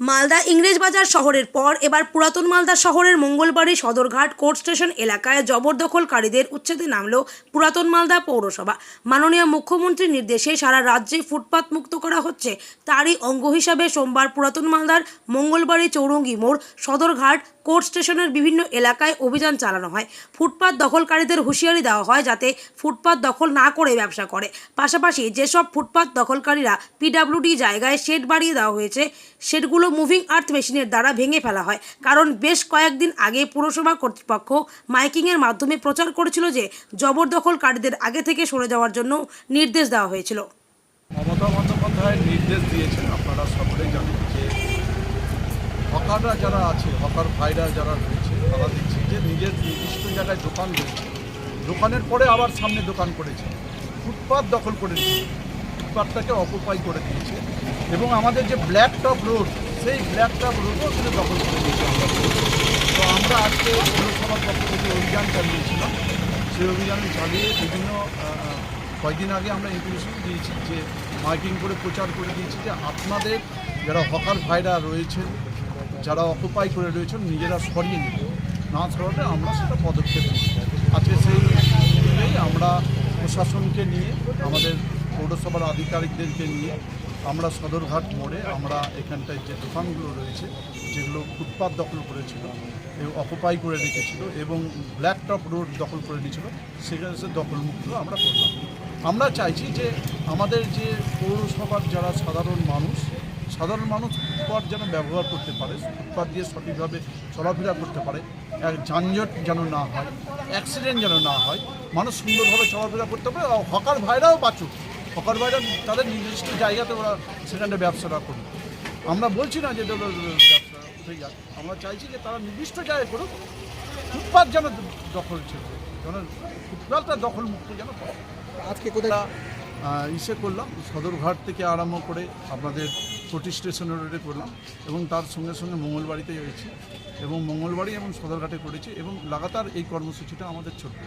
মালদা ইংরেজবাজার শহরের পর এবার পুরাতন মালদা শহরের মঙ্গলবাড়ি সদরঘাট কোর্ট স্টেশন এলাকায় জবরদখলকারীদের উচ্ছেদে নামল পুরাতন মালদা পৌরসভা। মাননীয় মুখ্যমন্ত্রীর নির্দেশে সারা রাজ্যে ফুটপাত মুক্ত করা হচ্ছে। তারই অঙ্গ হিসাবে সোমবার পুরাতন মালদার মঙ্গলবাড়ি চৌরঙ্গি মোড় সদরঘাট কোর্ট স্টেশনের বিভিন্ন এলাকায় অভিযান চালানো হয়। ফুটপাত দখলকারীদের হুঁশিয়ারি দেওয়া হয় যাতে ফুটপাত দখল না করে ব্যবসা করে। পাশাপাশি যেসব ফুটপাত দখলকারীরা পিডাব্লিউডি জায়গায় শেড বাড়িয়ে দেওয়া হয়েছে শেডগুলো মুভিং আর্থ মেশিনের দ্বারা ভেঙে ফেলা হয়। কারণ বেশ কয়েকদিন আগে পুরসভা কর্তৃপক্ষ মাইকিংয়ের মাধ্যমে প্রচার করেছিল যে, জবরদখলকারীদের আগে থেকে সরে যাওয়ার জন্য নির্দেশ দেওয়া হয়েছিল। মমতা বন্দ্যোপাধ্যায় নির্দেশ দিয়েছেন, আপনারা সকলেই জানেন যে হকাররা যারা আছে, হকার ভাইরা যারা রয়েছে, তারা দেখছি যে নিজের নির্দিষ্ট জায়গায় দোকান রয়েছে। দোকানের পরে আবার সামনে দোকান করেছে। ফুটপাত দখল করে দিয়েছে ফুটপাতটাকে অকুপাই করে দিয়েছে। এবং আমাদের যে ব্ল্যাক টপ রোড সেই ব্ল্যাক টপ রোডও কিন্তু দখল করে দিয়েছে তো আমরা আজকে পৌরসভার পক্ষ থেকে অভিযান চালিয়েছিলাম, সেই অভিযান চালিয়ে বিভিন্ন কয়েকদিন আগে আমরা ইনফরমেশন দিয়েছি যে মাইকিং করে প্রচার করে দিয়েছি যে আপনাদের যারা হকার ভাইরা রয়েছেন যারা অকুপাই করে রয়েছেন, নিজেরা সরিয়ে নিন। না সরালে আমরা সেটা পদক্ষেপ নেব। আজকে সেই আমরা প্রশাসনকে নিয়ে, আমাদের পৌরসভার আধিকারিকদেরকে নিয়ে আমরা সদরঘাট মোড়ে আমরা এখানটায় যে দোকানগুলো রয়েছে, যেগুলো ফুটপাত দখল করেছিল অকুপাই করে রেখেছিল এবং ব্ল্যাক টপ রোড দখল করে নিয়েছিল, সেখানে সে দখলমুক্ত আমরা করলাম। আমরা চাইছি যে আমাদের যে পৌরসভার যারা সাধারণ মানুষ সাধারণ মানুষ ফুটপাত যেন ব্যবহার করতে পারে ফুটপাত দিয়ে সঠিকভাবে চলাফেরা করতে পারে এক যানজট যেন না হয় অ্যাক্সিডেন্ট যেন না হয় মানুষ সুন্দরভাবে চলাফেরা করতে পারে আর হকার ভাইরাও বাঁচুক। হকার ভাইরা তাদের নির্দিষ্ট জায়গাতে ওরা সেখানে ব্যবসাটা করুক। আমরা বলছি না যে ব্যবসা হয়ে যাক আমরা চাইছি যে তারা নির্দিষ্ট জায়গায় করুক ফুটপাত যেন দখল ছিল যেন ফুটপাতটা দখল মুক্ত যেন আজকে কোথায়? ইসে করলাম সদরঘাট থেকে আরম্ভ করে আপনাদের কোটি স্টেশন রোডে করলাম এবং তার সঙ্গে সঙ্গে মঙ্গলবাড়িতে রয়েছি এবং মঙ্গলবাড়ি এবং সদরঘাটে করেছি এবং লাগাতার এই কর্মসূচিটা আমাদের চলবে।